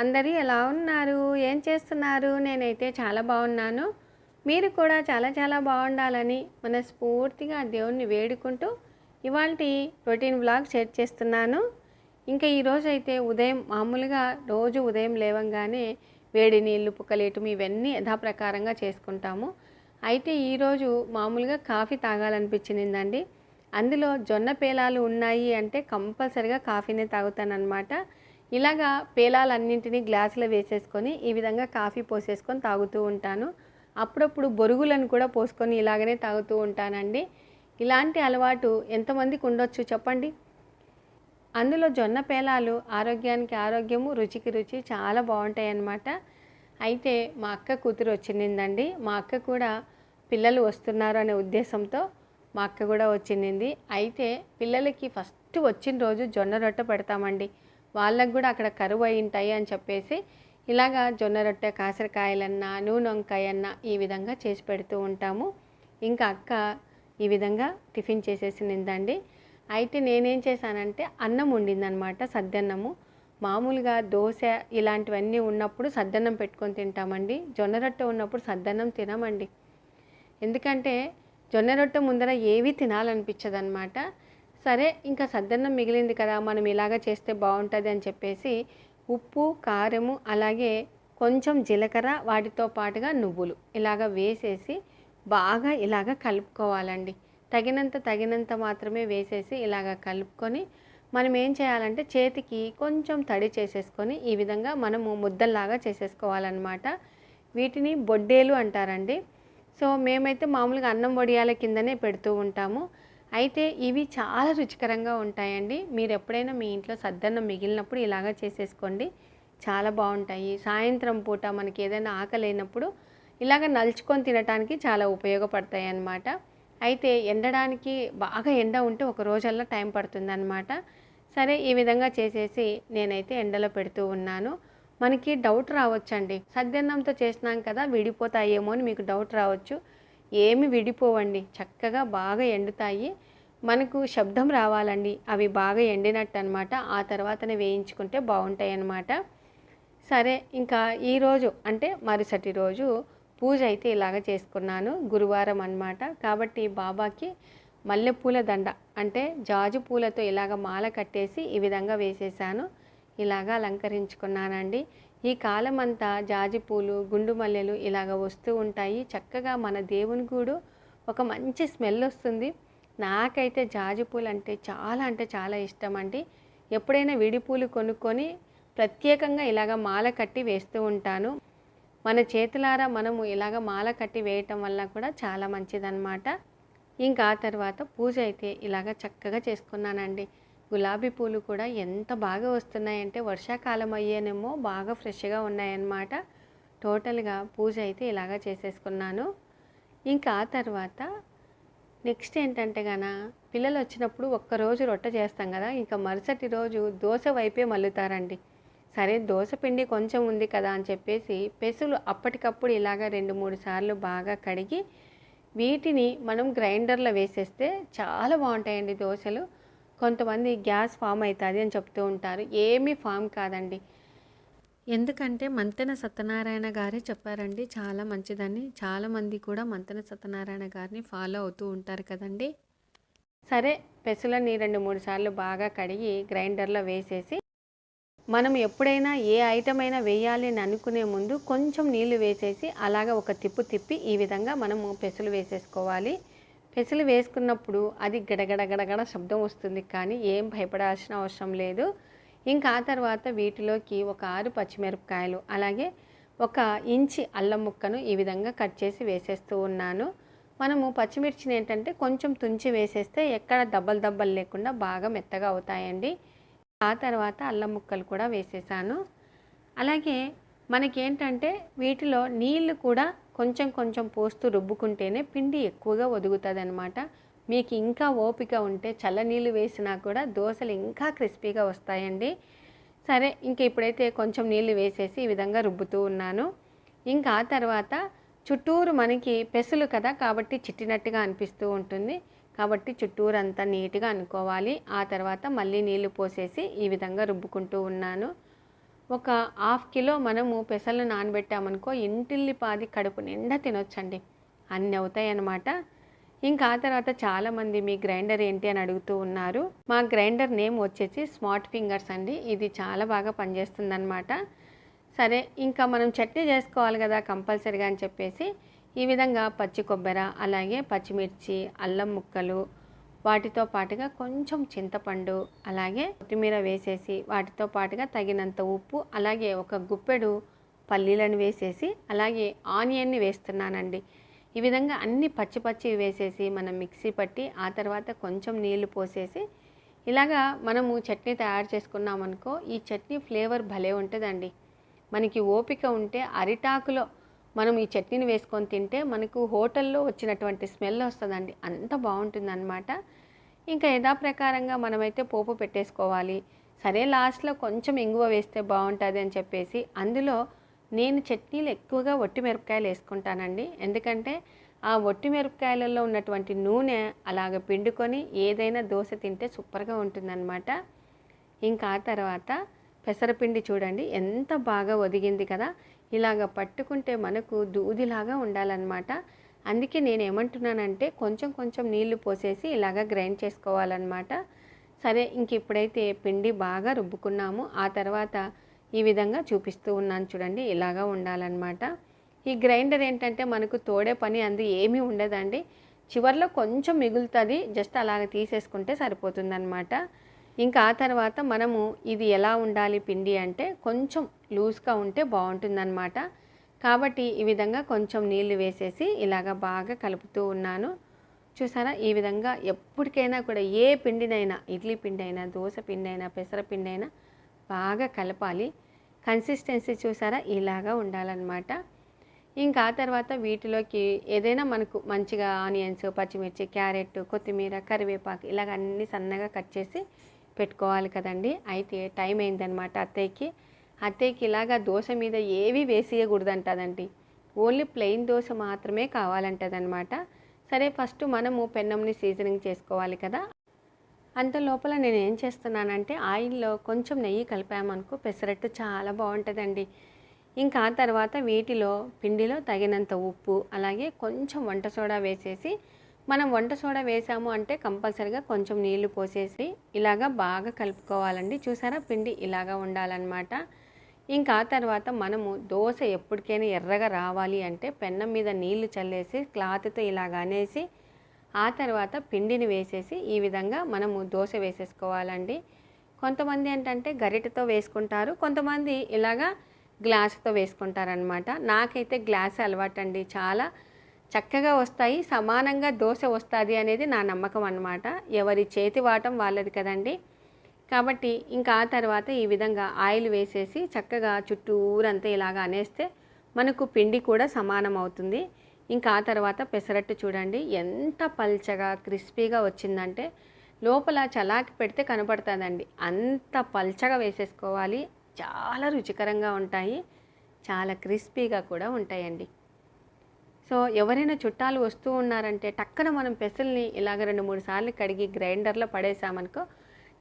అందరూ ఎలా ఉన్నారు? ఏం చేస్తున్నారు? నేనైతే చాలా బాగున్నాను. మీరు కూడా చాలా చాలా బాగుండాలని మనస్ఫూర్తిగా దేవుణ్ణి వేడుకుంటూ ఇవాళ రొటీన్ వ్లాగ్ షేర్ చేస్తున్నాను. ఇంకా ఈరోజు అయితే ఉదయం మామూలుగా రోజు ఉదయం లేవంగానే వేడి నీళ్ళు పుక్కలేయటం ఇవన్నీ యథాప్రకారంగా చేసుకుంటాము. అయితే ఈరోజు మామూలుగా కాఫీ తాగాలనిపించిందండి అందులో జొన్న పేలాలు ఉన్నాయి అంటే కంపల్సరిగా కాఫీనే తాగుతానన్నమాట. ఇలాగా పేలాలన్నింటినీ గ్లాసులో వేసేసుకొని ఈ విధంగా కాఫీ పోసేసుకొని తాగుతూ ఉంటాను. అప్పుడప్పుడు బొరుగులను కూడా పోసుకొని ఇలాగనే తాగుతూ ఉంటానండి. ఇలాంటి అలవాటు ఎంతమందికి ఉండొచ్చు చెప్పండి? అందులో జొన్న పేలాలు ఆరోగ్యానికి ఆరోగ్యము రుచికి రుచి చాలా బాగుంటాయి అన్నమాట అయితే మా అక్క కూతురు వచ్చిందండి. మా అక్క కూడా పిల్లలు వస్తున్నారు అనే ఉద్దేశంతో మా అక్క కూడా వచ్చింది. అయితే పిల్లలకి ఫస్ట్ వచ్చిన రోజు జొన్న రొట్టె పెడతామండి. వాళ్ళకు కూడా అక్కడ కరువు అయి ఉంటాయి అని చెప్పేసి ఇలాగా జొన్న రొట్టె కాసరకాయలన్నా నూనె వంకాయ అన్నా ఈ విధంగా చేసి పెడుతూ ఉంటాము. ఇంకా అక్క ఈ విధంగా టిఫిన్ చేసేసినిందండి అయితే నేనేం చేశానంటే అన్నం వండిందనమాట సద్దన్నము. మామూలుగా దోశ ఇలాంటివన్నీ ఉన్నప్పుడు సద్దన్నం పెట్టుకొని తింటామండి. జొన్న రొట్టె ఉన్నప్పుడు సద్దన్నం తినమండి. ఎందుకంటే జొన్న రొట్టె ముందర ఏవి తినాలనిపించదనమాట సరే ఇంకా సద్దన్నం మిగిలింది కదా మనం ఇలాగ చేస్తే బాగుంటుంది అని చెప్పేసి ఉప్పు కారము అలాగే కొంచెం జీలకర్ర వాటితో పాటుగా నువ్వులు ఇలాగ వేసేసి బాగా ఇలాగ కలుపుకోవాలండి. తగినంత తగినంత మాత్రమే వేసేసి ఇలాగ కలుపుకొని మనం ఏం చేయాలంటే చేతికి కొంచెం తడి చేసేసుకొని ఈ విధంగా మనము ముద్దల్లాగా చేసేసుకోవాలన్నమాట. వీటిని బొడ్డేలు అంటారండి. సో మేమైతే మామూలుగా అన్నం వడియాల కిందనే పెడుతూ ఉంటాము. అయితే ఇవి చాలా రుచికరంగా ఉంటాయండి. మీరు ఎప్పుడైనా మీ ఇంట్లో సద్దన్నం మిగిలినప్పుడు ఇలాగ చేసేసుకోండి. చాలా బాగుంటాయి. సాయంత్రం పూట మనకి ఏదైనా ఆకలేనప్పుడు ఇలాగ నలుచుకొని తినడానికి చాలా ఉపయోగపడతాయి అన్నమాట. అయితే ఎండడానికి బాగా ఎండ ఉంటే ఒక రోజల్లా టైం పడుతుంది అనమాట సరే ఈ విధంగా చేసేసి నేనైతే ఎండలో పెడుతూ ఉన్నాను. మనకి డౌట్ రావచ్చండి. సద్దన్నంతో చేసినాం కదా విడిపోతాయేమో అని మీకు డౌట్ రావచ్చు. ఏమి విడిపోవండి. చక్కగా బాగా ఎండుతాయి. మనకు శబ్దం రావాలండి. అవి బాగా ఎండినట్టు అనమాట ఆ తర్వాతనే వేయించుకుంటే బాగుంటాయి అన్నమాట సరే ఇంకా ఈరోజు అంటే మరుసటి రోజు పూజ అయితే ఇలాగ చేసుకున్నాను. గురువారం అన్నమాట. కాబట్టి బాబాకి మల్లెపూల దండ అంటే జాజు పూలతో ఇలాగ మాల కట్టేసి ఈ విధంగా వేసేసాను. ఇలాగ అలంకరించుకున్నానండి. ఈ కాలమంతా జాజిపూలు గుండు మల్లెలు ఇలాగ వస్తూ ఉంటాయి. చక్కగా మన దేవుని గూడు ఒక మంచి స్మెల్ వస్తుంది. నాకైతే జాజిపూలు అంటే చాలా అంటే చాలా ఇష్టం అండి. ఎప్పుడైనా విడిపూలు కొనుక్కొని ప్రత్యేకంగా ఇలాగ మాల కట్టి వేస్తూ ఉంటాను. మన చేతులారా మనము ఇలాగ మాల కట్టి వేయటం వల్ల కూడా చాలా మంచిదన్నమాట. ఇంకా ఆ తర్వాత పూజ అయితే ఇలాగ చక్కగా చేసుకున్నానండి. గులాబీ పూలు కూడా ఎంత బాగా వస్తున్నాయంటే వర్షాకాలం అయ్యేనేమో బాగా ఫ్రెష్గా ఉన్నాయన్నమాట. టోటల్గా పూజ అయితే ఇలాగా చేసేసుకున్నాను. ఇంకా ఆ తర్వాత నెక్స్ట్ ఏంటంటే గన పిల్లలు వచ్చినప్పుడు ఒక్కరోజు రొట్టె చేస్తాం కదా ఇంకా మరుసటి రోజు దోశ వైపే మల్లుతారండి. సరే దోశ పిండి కొంచెం ఉంది కదా అని చెప్పేసి పెసులు అప్పటికప్పుడు ఇలాగ రెండు మూడు సార్లు బాగా కడిగి వీటిని మనం గ్రైండర్లో వేసేస్తే చాలా బాగుంటాయండి దోశలు. కొంతమంది గ్యాస్ ఫామ్ అవుతుంది అని చెప్తూ ఉంటారు. ఏమీ ఫామ్ కాదండి. ఎందుకంటే మంతెన సత్యనారాయణ గారే చెప్పారండి. చాలా మంచిదని. చాలామంది కూడా మంతెన సత్యనారాయణ గారిని ఫాలో అవుతూ ఉంటారు కదండి. సరే పెసులని రెండు మూడు సార్లు బాగా కడిగి గ్రైండర్లో వేసేసి మనం ఎప్పుడైనా ఏ ఐటమ్ అయినా వేయాలి అని అనుకునే ముందు కొంచెం నీళ్ళు వేసేసి అలాగ ఒక తిప్పు తిప్పి ఈ విధంగా మనము పెసులు వేసేసుకోవాలి. పెసలు వేసుకున్నప్పుడు అది గడగడ గడగడ శబ్దం వస్తుంది. కానీ ఏం భయపడాల్సిన అవసరం లేదు. ఇంకా ఆ తర్వాత వీటిలోకి ఒక ఆరు పచ్చిమిరపకాయలు అలాగే ఒక ఇంచి అల్లం ముక్కను ఈ విధంగా కట్ చేసి వేసేస్తూ ఉన్నాను. మనము పచ్చిమిర్చిని ఏంటంటే కొంచెం తుంచి వేసేస్తే ఎక్కడ దబ్బలు దబ్బలు లేకుండా బాగా మెత్తగా అవుతాయండి. ఆ తర్వాత అల్లం ముక్కలు కూడా వేసేసాను. అలాగే మనకేంటంటే వీటిలో నీళ్ళు కూడా కొంచెం కొంచెం పోస్తూ రుబ్బుకుంటేనే పిండి ఎక్కువగా ఒదుగుతుంది అనమాట మీకు ఇంకా ఓపిక ఉంటే చల్లనీళ్ళు వేసినా కూడా దోశలు ఇంకా క్రిస్పీగా వస్తాయండి. సరే ఇంక ఇప్పుడైతే కొంచెం నీళ్ళు వేసేసి ఈ విధంగా రుబ్బుతూ ఉన్నాను. ఇంకా ఆ తర్వాత చుట్టూరు మనకి పెసులు కదా కాబట్టి చిట్టినట్టుగా అనిపిస్తూ ఉంటుంది. కాబట్టి చుట్టూరంతా నీట్గా అనుకోవాలి. ఆ తర్వాత మళ్ళీ నీళ్ళు పోసేసి ఈ విధంగా రుబ్బుకుంటూ ఉన్నాను. ఒక హాఫ్ కిలో మనము పెసలు నానబెట్టామనుకో ఇంటిల్లిపాది కడుపు నిండా తినొచ్చండి. అన్నీ అవుతాయి అన్నమాట ఇంకా ఆ తర్వాత చాలామంది మీ గ్రైండర్ ఏంటి అని అడుగుతూ ఉన్నారు. మా గ్రైండర్ నేమ్ వచ్చేసి స్మార్ట్ ఫింగర్స్ అండి. ఇది చాలా బాగా పనిచేస్తుందన్నమాట. సరే ఇంకా మనం చట్నీ చేసుకోవాలి కదా కంపల్సరీగా అని చెప్పేసి ఈ విధంగా పచ్చి కొబ్బరి అలాగే పచ్చిమిర్చి అల్లం ముక్కలు వాటితో పాటుగా కొంచెం చింతపండు అలాగే కొత్తిమీర వేసేసి వాటితో పాటుగా తగినంత ఉప్పు అలాగే ఒక గుప్పెడు పల్లీలను వేసేసి అలాగే ఆనియన్ని వేస్తున్నానండి. ఈ విధంగా అన్ని పచ్చి పచ్చి వేసేసి మనం మిక్సీ పట్టి ఆ తర్వాత కొంచెం నీళ్ళు పోసేసి ఇలాగా మనము చట్నీ తయారు చేసుకున్నామనుకో ఈ చట్నీ ఫ్లేవర్ భలే ఉంటుందండి. మనకి ఓపిక ఉంటే అరిటాకులో మనం ఈ చట్నీని వేసుకొని తింటే మనకు హోటల్లో వచ్చినటువంటి స్మెల్ వస్తుందండి. అంత బాగుంటుందన్నమాట. ఇంకా యథాప్రకారంగా మనమైతే పోపు పెట్టేసుకోవాలి. సరే లాస్ట్లో కొంచెం ఇంగువ వేస్తే బాగుంటుంది అని చెప్పేసి అందులో నేను చట్నీలు ఎక్కువగా ఒట్టి మిరపకాయలు వేసుకుంటానండి. ఎందుకంటే ఆ ఒట్టి మిరపకాయలలో ఉన్నటువంటి నూనె అలాగ పిండుకొని ఏదైనా దోశ తింటే సూపర్గా ఉంటుందన్నమాట. ఇంకా ఆ తర్వాత పెసరపిండి చూడండి ఎంత బాగా ఒదిగింది కదా. ఇలాగ పట్టుకుంటే మనకు దూదిలాగా ఉండాలన్నమాట. అందుకే నేను ఏమంటున్నానంటే కొంచెం కొంచెం నీళ్ళు పోసేసి ఇలాగ గ్రైండ్ చేసుకోవాలన్నమాట. సరే ఇంక ఇప్పుడైతే పిండి బాగా రుబ్బుకున్నాము. ఆ తర్వాత ఈ విధంగా చూపిస్తూ ఉన్నాను చూడండి ఇలాగా ఉండాలన్నమాట. ఈ గ్రైండర్ ఏంటంటే మనకు తోడే పని అందు ఏమీ ఉండదండి. చివర్లో కొంచెం మిగులుతుంది జస్ట్ అలాగ తీసేసుకుంటే సరిపోతుందన్నమాట. ఇంకా ఆ తర్వాత మనము ఇది ఎలా ఉండాలి పిండి అంటే కొంచెం లూజ్గా ఉంటే బాగుంటుందన్నమాట. కాబట్టి ఈ విధంగా కొంచెం నీళ్ళు వేసేసి ఇలాగ బాగా కలుపుతూ ఉన్నాను. చూసారా? ఈ విధంగా ఎప్పటికైనా కూడా ఏ పిండినైనా ఇడ్లీ పిండి అయినా దోశ పిండి అయినా పెసర పిండి అయినా బాగా కలపాలి. కన్సిస్టెన్సీ చూసారా? ఇలాగా ఉండాలన్నమాట. ఇంకా ఆ తర్వాత వీటిలోకి ఏదైనా మనకు మంచిగా ఆనియన్స్ పచ్చిమిర్చి క్యారెట్ కొత్తిమీర కరివేపాకు ఇలాగ అన్నీ సన్నగా కట్ చేసి పెట్టుకోవాలి కదండి. అయితే టైం అయిందనమాట అత్తయ్యకి. అత్తయ్యకి ఇలాగా దోశ మీద ఏవి వేసేయకూడదంటదండి ఓన్లీ ప్లెయిన్ దోశ మాత్రమే కావాలంటదనమాట సరే ఫస్ట్ మనము పెన్నంని సీజనింగ్ చేసుకోవాలి కదా. అంత లోపల నేను ఏం చేస్తున్నానంటే ఆయిల్లో కొంచెం నెయ్యి కలిపామనుకో పెసరట్టు చాలా బాగుంటుందండి. ఇంకా ఆ తర్వాత వీటిలో పిండిలో తగినంత ఉప్పు అలాగే కొంచెం వంట సోడా వేసేసి మనం వంట సోడా వేసాము అంటే కంపల్సరిగా కొంచెం నీళ్ళు పోసేసి ఇలాగా బాగా కలుపుకోవాలండి. చూసారా? పిండి ఇలాగా ఉండాలన్నమాట. ఇంకా ఆ తర్వాత మనము దోశ ఎప్పటికైనా ఎర్రగా రావాలి అంటే పెన్నం మీద నీళ్ళు చల్లేసి క్లాత్తో ఇలాగ అనేసి ఆ తర్వాత పిండిని వేసేసి ఈ విధంగా మనము దోశ వేసేసుకోవాలండి. కొంతమంది ఏంటంటే గరిటతో వేసుకుంటారు. కొంతమంది ఇలాగా గ్లాసుతో వేసుకుంటారనమాట నాకైతే గ్లాస్ అలవాటండి. చాలా చక్కగా వస్తాయి సమానంగా దోశ వస్తుంది అనేది నా నమ్మకం అనమాట ఎవరి చేతి వాటం వాళ్ళది కదండి. కాబట్టి ఇంకా ఆ తర్వాత ఈ విధంగా ఆయిల్ వేసేసి చక్కగా చుట్టూరంతా ఇలాగ అనేస్తే మనకు పిండి కూడా సమానం అవుతుంది. ఇంకా ఆ తర్వాత పెసరట్టు చూడండి ఎంత పల్చగా క్రిస్పీగా వచ్చిందంటే లోపల చలాకి పెడితే కనపడుతుందండి. అంత పల్చగా వేసేసుకోవాలి. చాలా రుచికరంగా ఉంటాయి. చాలా క్రిస్పీగా కూడా ఉంటాయండి. సో ఎవరైనా చుట్టాలు వస్తూ ఉన్నారంటే టక్కన మనం పెసల్ని ఇలాగ రెండు మూడు సార్లు కడిగి గ్రైండర్లో పడేసామనుకో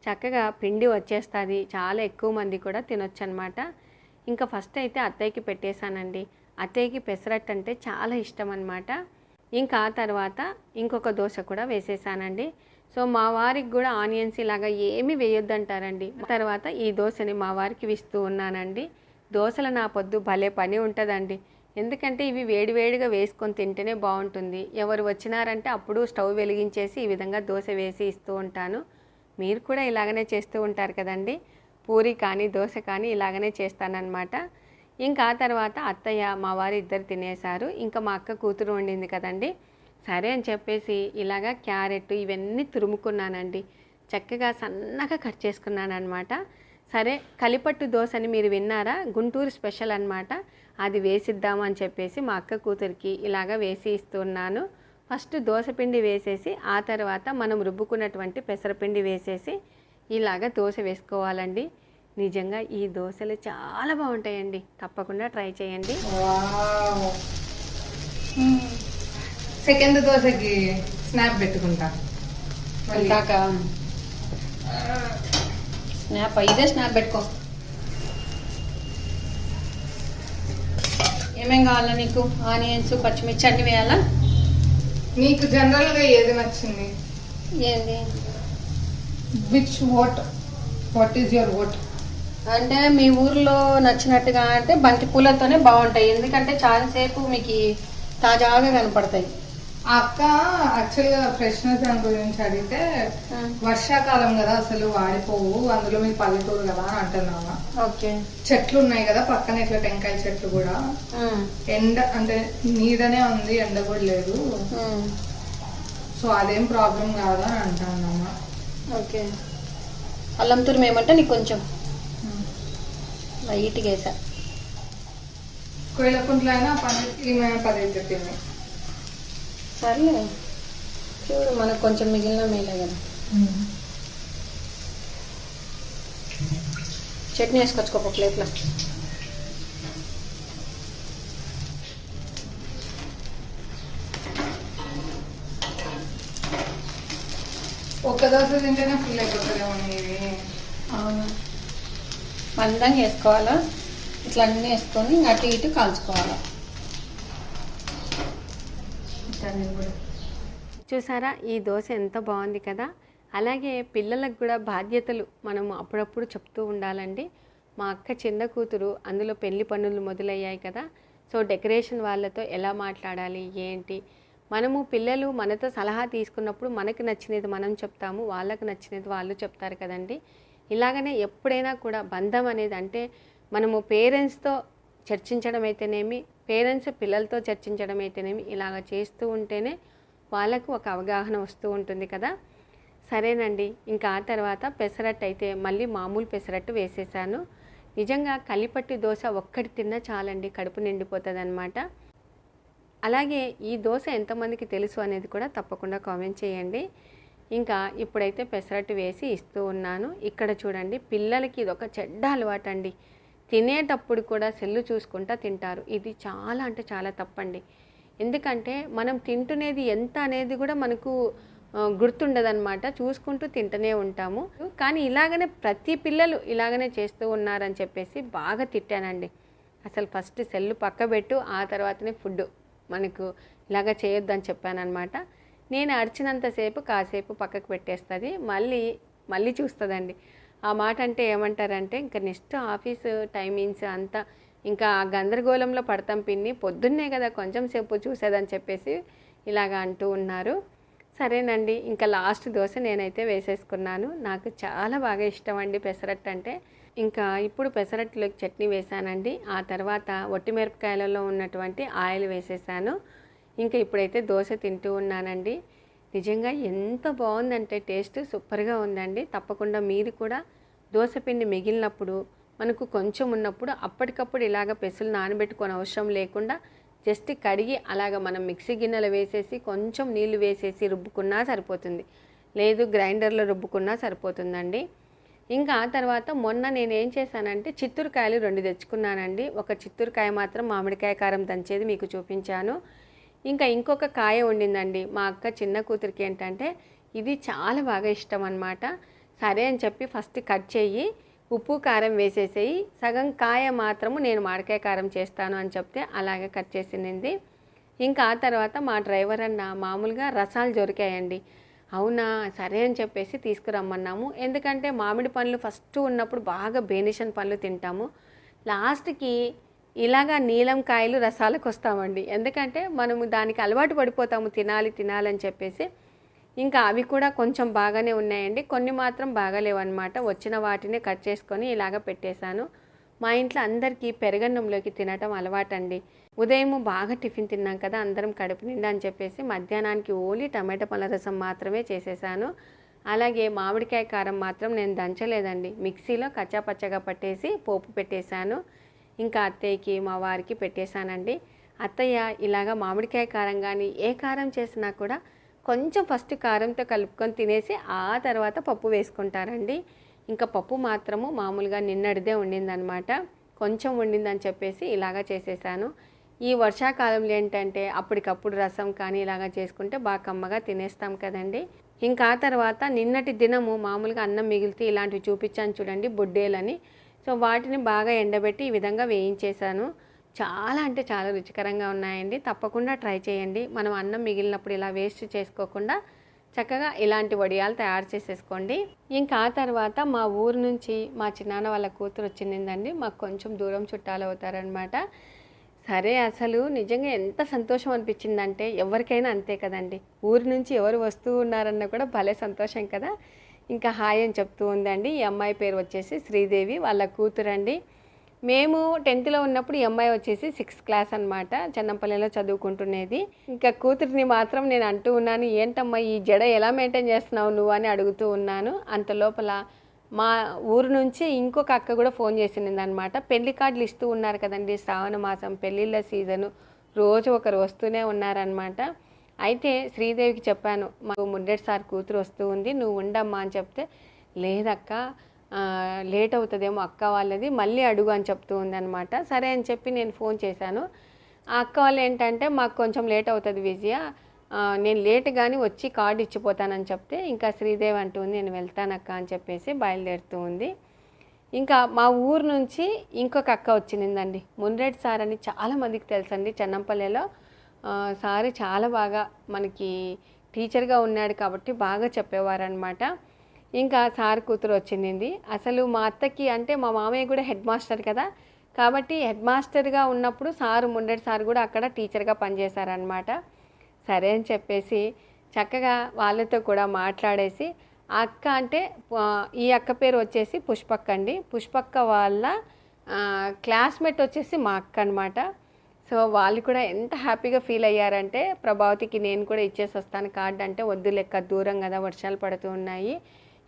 చక్కగా పిండి వచ్చేస్తుంది. చాలా ఎక్కువ మంది కూడా తినొచ్చు అనమాట ఇంకా ఫస్ట్ అయితే అత్తయ్యకి పెట్టేశానండి. అత్తయ్యకి పెసరట్టు అంటే చాలా ఇష్టం అనమాట ఇంకా ఆ తర్వాత ఇంకొక దోశ కూడా వేసేసానండి. సో మా వారికి కూడా ఆనియన్స్ ఇలాగా ఏమి వేయొద్దంటారండి. తర్వాత ఈ దోశని మా వారికి ఇస్తూ ఉన్నానండి. దోశలు నా పొద్దు భలే పని ఉంటుందండి. ఎందుకంటే ఇవి వేడివేడిగా వేసుకొని తింటేనే బాగుంటుంది. ఎవరు వచ్చినారంటే అప్పుడు స్టవ్ వెలిగించేసి ఈ విధంగా దోశ వేసి ఇస్తూ ఉంటాను. మీరు కూడా ఇలాగనే చేస్తూ ఉంటారు కదండి. పూరి కానీ దోశ కానీ ఇలాగనే చేస్తానన్నమాట. ఇంకా ఆ తర్వాత అత్తయ్య మా వారు ఇద్దరు తినేశారు. ఇంకా మా అక్క కూతురు వండింది కదండి. సరే అని చెప్పేసి ఇలాగా క్యారెట్ ఇవన్నీ తురుముకున్నానండి. చక్కగా సన్నగా కట్ చేసుకున్నాను అనమాట సరే కలిపట్టు దోశ అని మీరు విన్నారా? గుంటూరు స్పెషల్ అనమాట అది వేసిద్దాము అని చెప్పేసి మా అక్క కూతురికి ఇలాగా వేసి ఇస్తున్నాను. ఫస్ట్ దోశపిండి వేసేసి ఆ తర్వాత మనం రుబ్బుకున్నటువంటి పెసరపిండి వేసేసి ఇలాగ దోశ వేసుకోవాలండి. నిజంగా ఈ దోశలు చాలా బాగుంటాయండి. తప్పకుండా ట్రై చేయండి. సెకండ్ దోశకి స్నాప్ పెట్టుకుంటా. స్నాప్ ఇదే స్నాప్ పెట్టుకో. ఏమేం కావాలా నీకు? ఆనియన్స్ పచ్చిమిర్చి అన్ని వేయాలా? నీకు జనరల్గా ఏది నచ్చింది? ఏంది? Which vote what is your vote అంటే మీ ఊర్లో నచ్చినట్టుగా అంటే బంతి పూలతోనే బాగుంటాయి. ఎందుకంటే చాలాసేపు మీకు తాజాగా కనపడతాయి. అక్క యాక్చువల్గా ఫ్రెష్నెస్ దాని గురించి అడిగితే వర్షాకాలం కదా అసలు వాడిపోవు అందులో మీ పల్లెటూరు కదా అని అంటున్నావా? ఓకే. చెట్లు ఉన్నాయి కదా పక్కన ఇట్లా టెంకాయ చెట్లు కూడా. ఎండ అంటే నీడనే ఉంది ఎండ కూడా లేదు. సో అదేం ప్రాబ్లం కాదు అని అంటున్నామా ఓకే. అల్లం తురుము ఏమంటే నీకు కొంచెం లైట్గా వేసా. కోయిలకుంట్ల అయినా పని ఈమె పది చెప్పింది. సర్లే. చూడు మనకు కొంచెం మిగిలిన మేలే కదా. చట్నీ వేసుకొచ్చుకో ఒక ప్లేట్లో. ఒక్క దోశ తింటేనే ఫుల్ అయిపోతుందేమో ఇది అవును. మందంగా వేసుకోవాలా? ఇట్లా అన్నీ వేసుకొని అటు ఇటు కాల్చుకోవాలా? చూసారా? ఈ దోశ ఎంత బాగుంది కదా? అలాగే పిల్లలకు కూడా బాధ్యతలు మనం అప్పుడప్పుడు చెప్తూ ఉండాలండి. మా అక్క చిన్న కూతురు అందులో పెళ్ళి పనులు మొదలయ్యాయి కదా. సో డెకరేషన్ వాళ్ళతో ఎలా మాట్లాడాలి? ఏంటి? మనము పిల్లలు మనతో సలహా తీసుకున్నప్పుడు మనకు నచ్చినది మనం చెప్తాము వాళ్ళకు నచ్చినది వాళ్ళు చెప్తారు కదండి. ఇలాగనే ఎప్పుడైనా కూడా బంధం అనేది అంటే మనము పేరెంట్స్తో చర్చించడం అయితేనేమి పేరెంట్స్ పిల్లలతో చర్చించడం అయితేనేమి ఇలాగ చేస్తూ ఉంటేనే వాళ్ళకు ఒక అవగాహన వస్తూ ఉంటుంది కదా. సరేనండి ఇంకా ఆ తర్వాత పెసరట్టు అయితే మళ్ళీ మామూలు పెసరట్టు వేసేసాను. నిజంగా కలిపట్టి దోశ ఒక్కటి తిన్నా చాలండి కడుపు నిండిపోతుంది అనమాట అలాగే ఈ దోశ ఎంతమందికి తెలుసు అనేది కూడా తప్పకుండా కామెంట్ చేయండి. ఇంకా ఇప్పుడైతే పెసరట్టు వేసి ఇస్తూ ఉన్నాను. ఇక్కడ చూడండి పిల్లలకి ఇది ఒక చెడ్డ అలవాటు అండి తినేటప్పుడు కూడా సెల్లు చూసుకుంటా తింటారు. ఇది చాలా అంటే చాలా తప్పండి. ఎందుకంటే మనం తింటునేది ఎంత అనేది కూడా మనకు గుర్తుండదనమాట చూసుకుంటూ తింటూనే ఉంటాము. కానీ ఇలాగనే ప్రతి పిల్లలు ఇలాగనే చేస్తూ ఉన్నారని చెప్పేసి బాగా తిట్టానండి. అసలు ఫస్ట్ సెల్లు పక్కబెట్టు ఆ తర్వాతనే ఫుడ్ మనకు ఇలాగ చేయొద్దని చెప్పానన్నమాట. నేను అరిచినంతసేపు కాసేపు పక్కకు పెట్టేస్తుంది. మళ్ళీ మళ్ళీ చూస్తుందండి. ఆ మాట అంటే ఏమంటారంటే ఇంకా నెక్స్ట్ ఆఫీసు టైమింగ్స్ అంతా ఇంకా ఆ గందరగోళంలో పడతాం పిన్ని పొద్దున్నే కదా కొంచెం సేపు చూసేదని చెప్పేసి ఇలాగ అంటూ ఉన్నారు. సరేనండి ఇంకా లాస్ట్ దోశ నేనైతే వేసేసుకున్నాను. నాకు చాలా బాగా ఇష్టం అండి పెసరట్టు అంటే. ఇంకా ఇప్పుడు పెసరట్టులోకి చట్నీ వేసానండి ఆ తర్వాత ఒట్టిమిరపకాయలలో ఉన్నటువంటి ఆయిల్ వేసేసాను. ఇంకా ఇప్పుడైతే దోశ తింటూ ఉన్నానండి. నిజంగా ఎంత బాగుందంటే టేస్ట్ సూపర్గా ఉందండి. తప్పకుండా మీరు కూడా దోశపిండి మిగిలినప్పుడు మనకు కొంచెం ఉన్నప్పుడు అప్పటికప్పుడు ఇలాగ పెసులు నానబెట్టుకొని అవసరం లేకుండా జస్ట్ కడిగి అలాగ మనం మిక్సీ గిన్నెలో వేసేసి కొంచెం నీళ్ళు వేసేసి రుబ్బుకున్నా సరిపోతుంది. లేదు గ్రైండర్లో రుబ్బుకున్నా సరిపోతుందండి. ఇంకా తర్వాత మొన్న నేను ఏం చేశానంటే చిత్తూరు కాయలు రెండు తెచ్చుకున్నానండి. ఒక చిత్తూరు కాయ మాత్రం మామిడికాయ కారం దంచేది మీకు చూపించాను. ఇంకా ఇంకొక కాయ వండిందండి. మా అక్క చిన్న కూతురికి ఏంటంటే ఇది చాలా బాగా ఇష్టం అనమాట సరే అని చెప్పి ఫస్ట్ కట్ చేయి ఉప్పు కారం వేసేసేయి సగం కాయ మాత్రము నేను మామిడికాయ కారం చేస్తాను అని చెప్తే అలాగే కట్ చేసింది. ఇంకా ఆ తర్వాత మా డ్రైవర్ అన్న మామూలుగా రసాలు దొరికాయండి. అవునా? సరే అని చెప్పేసి తీసుకురమ్మన్నాము. ఎందుకంటే మామిడి పండ్లు ఫస్ట్ ఉన్నప్పుడు బాగా బేనిషన్ పండ్లు తింటాము. లాస్ట్కి ఇలాగా నీలం కాయలు రసాలకు వస్తామండి. ఎందుకంటే మనము దానికి అలవాటు పడిపోతాము తినాలి తినాలని చెప్పేసి. ఇంకా అవి కూడా కొంచెం బాగానే ఉన్నాయండి. కొన్ని మాత్రం బాగాలేవన్నమాట. వచ్చిన వాటిని కట్ చేసుకొని ఇలాగ పెట్టేశాను. మా ఇంట్లో అందరికీ పెరగన్నంలోకి తినటం అలవాటండి. ఉదయం బాగా టిఫిన్ తిన్నాం కదా అందరం కడుపు నిండా అని చెప్పేసి మధ్యాహ్నానికి ఓన్లీ టమాటా పళ్ళ రసం మాత్రమే చేసేసాను అలాగే మామిడికాయ కారం మాత్రం నేను దంచలేదండి. మిక్సీలో కచ్చాపచ్చగా పట్టేసి పోపు పెట్టేశాను. ఇంకా అత్తయ్యకి మా వారికి పెట్టేశానండి. అత్తయ్య ఇలాగా మామిడికాయ కారం కానీ ఏ కారం చేసినా కూడా కొంచెం ఫస్ట్ కారంతో కలుపుకొని తినేసి ఆ తర్వాత పప్పు వేసుకుంటారండి. ఇంకా పప్పు మాత్రము మామూలుగా నిన్నటిదే ఉండిందనమాట కొంచెం ఉండిందని చెప్పేసి ఇలాగా చేసేసాను. ఈ వర్షాకాలంలో ఏంటంటే అప్పటికప్పుడు రసం కానీ ఇలాగా చేసుకుంటే బాగా కమ్మగా తినేస్తాం కదండి. ఇంకా ఆ తర్వాత నిన్నటి దినము మామూలుగా అన్నం మిగిలితే ఇలాంటివి చూపించాను చూడండి బొడ్డేలని. సో వాటిని బాగా ఎండబెట్టి ఈ విధంగా వేయించేశాను. చాలా అంటే చాలా రుచికరంగా ఉన్నాయండి. తప్పకుండా ట్రై చేయండి. మనం అన్నం మిగిలినప్పుడు ఇలా వేస్ట్ చేసుకోకుండా చక్కగా ఇలాంటి వడియాలు తయారు చేసేసుకోండి. ఇంకా ఆ తర్వాత మా ఊరు నుంచి మా చిన్నాన్న వాళ్ళ కూతురు వచ్చిందండి. మాకు కొంచెం దూరం చుట్టాలు అవుతారనమాట సరే అసలు నిజంగా ఎంత సంతోషం అనిపించిందంటే ఎవరికైనా అంతే కదండి. ఊరి నుంచి ఎవరు వస్తూ ఉన్నారన్న కూడా భలే సంతోషం కదా. ఇంకా హాయ్ అని చెప్తూ ఉందండి. ఈ అమ్మాయి పేరు వచ్చేసి శ్రీదేవి. వాళ్ళ కూతురండి. మేము టెన్త్లో ఉన్నప్పుడు ఈ అమ్మాయి వచ్చేసి సిక్స్త్ క్లాస్ అనమాట చెన్నంపల్లిలో చదువుకుంటునేది. ఇంకా కూతురిని మాత్రం నేను అంటూ ఉన్నాను ఏంటమ్మా ఈ జడ ఎలా మెయింటైన్ చేస్తున్నావు నువ్వు? అని అడుగుతూ ఉన్నాను. అంత లోపల మా ఊరు నుంచి ఇంకొక అక్క కూడా ఫోన్ చేసింది అనమాట పెళ్ళి కార్డులు ఇస్తూ ఉన్నారు కదండి. శ్రావణ మాసం పెళ్ళిళ్ళ సీజను రోజు ఒకరు వస్తూనే ఉన్నారనమాట అయితే శ్రీదేవికి చెప్పాను మాకు ముడ్డెడ్ సార్ కూతురు వస్తూ ఉంది నువ్వు ఉండమ్మా అని చెప్తే లేదక్క లేట్ అవుతుందేమో అక్క వాళ్ళది మళ్ళీ అడుగు అని చెప్తూ ఉందన్నమాట. సరే అని చెప్పి నేను ఫోన్ చేశాను. ఆ అక్క వాళ్ళు ఏంటంటే మాకు కొంచెం లేట్ అవుతుంది విజయ నేను లేట్ కానీ వచ్చి కార్డు ఇచ్చిపోతానని చెప్తే ఇంకా శ్రీదేవి అంటుంది నేను వెళ్తానక్క అని చెప్పేసి బయలుదేరుతూ ఉంది. ఇంకా మా ఊరు నుంచి ఇంకొక అక్క వచ్చిందండి. మున్రెడ్డి సార్ అని చాలామందికి తెలుసండి చెన్నంపల్లిలో సార్ చాలా బాగా మనకి టీచర్గా ఉన్నాడు కాబట్టి బాగా చెప్పేవారనమాట ఇంకా సార్ కూతురు వచ్చింది అసలు మా అత్తకి అంటే మా మామయ్య కూడా హెడ్ మాస్టర్ కదా. కాబట్టి హెడ్ మాస్టర్గా ఉన్నప్పుడు సారు ముండెడ్ సార్ కూడా అక్కడ టీచర్గా పనిచేశారనమాట సరే అని చెప్పేసి చక్కగా వాళ్ళతో కూడా మాట్లాడేసి ఆ అక్క అంటే ఈ అక్క పేరు వచ్చేసి పుష్పక్క అండి. పుష్పక్క వాళ్ళ క్లాస్మేట్ వచ్చేసి మా అక్క అనమాట సో వాళ్ళు కూడా ఎంత హ్యాపీగా ఫీల్ అయ్యారంటే ప్రభావతికి నేను కూడా ఇచ్చేసి వస్తాను కార్డు అంటే వద్దు లెక్క దూరం కదా వర్షాలు పడుతూ ఉన్నాయి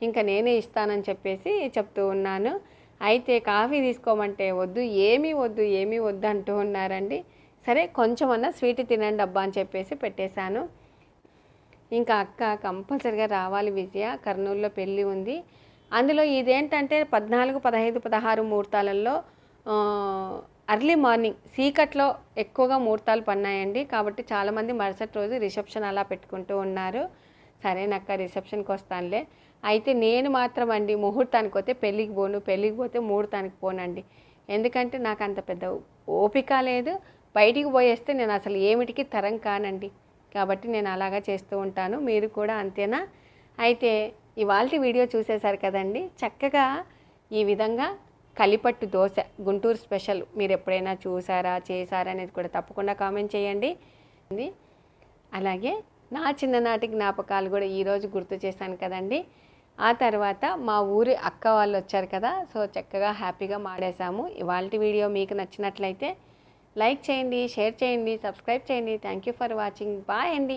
ఇంకా నేనే ఇస్తానని చెప్పేసి చెప్తూ ఉన్నాను. అయితే కాఫీ తీసుకోమంటే వద్దు ఏమీ వద్దు ఏమీ వద్దు అంటూ ఉన్నారండి. సరే కొంచెం అన్నా స్వీట్ తినండి అబ్బా అని చెప్పేసి పెట్టేశాను. ఇంకా అక్క కంపల్సరిగా రావాలి విజయ కర్నూలులో పెళ్ళి ఉంది. అందులో ఇదేంటంటే పద్నాలుగు పదహైదు పదహారు ముహూర్తాలలో అర్లీ మార్నింగ్ సీకట్లో ఎక్కువగా ముహూర్తాలు పన్నాయండి. కాబట్టి చాలామంది మరుసటి రోజు రిసెప్షన్ అలా పెట్టుకుంటూ ఉన్నారు. సరేనక్క రిసెప్షన్కి వస్తానులే. అయితే నేను మాత్రం అండి ముహూర్తానికి పోతే పెళ్ళికి పోను పెళ్ళికి పోతే ముహూర్తానికి పోనండి. ఎందుకంటే నాకు అంత పెద్ద ఓపిక లేదు. బయటికి పోయేస్తే నేను అసలు ఏమిటికి తరం కానండి. కాబట్టి నేను అలాగా చేస్తూ ఉంటాను. మీరు కూడా అంతేనా? అయితే ఇవాళ వీడియో చూసేశారు కదండి. చక్కగా ఈ విధంగా కలిపట్టు దోశ. గుంటూరు స్పెషల్. మీరు ఎప్పుడైనా చూసారా చేశారా అనేది కూడా తప్పకుండా కామెంట్ చేయండి. అలాగే నా చిన్ననాటి జ్ఞాపకాలు కూడా ఈరోజు గుర్తు చేశాను కదండి. ఆ తర్వాత మా ఊరి అక్క వాళ్ళు వచ్చారు కదా సో చక్కగా హ్యాపీగా మాడేశాము. ఇవాళ వీడియో మీకు నచ్చినట్లయితే లైక్ చేయండి షేర్ చేయండి సబ్స్క్రైబ్ చేయండి. Thank you for watching bye అండి.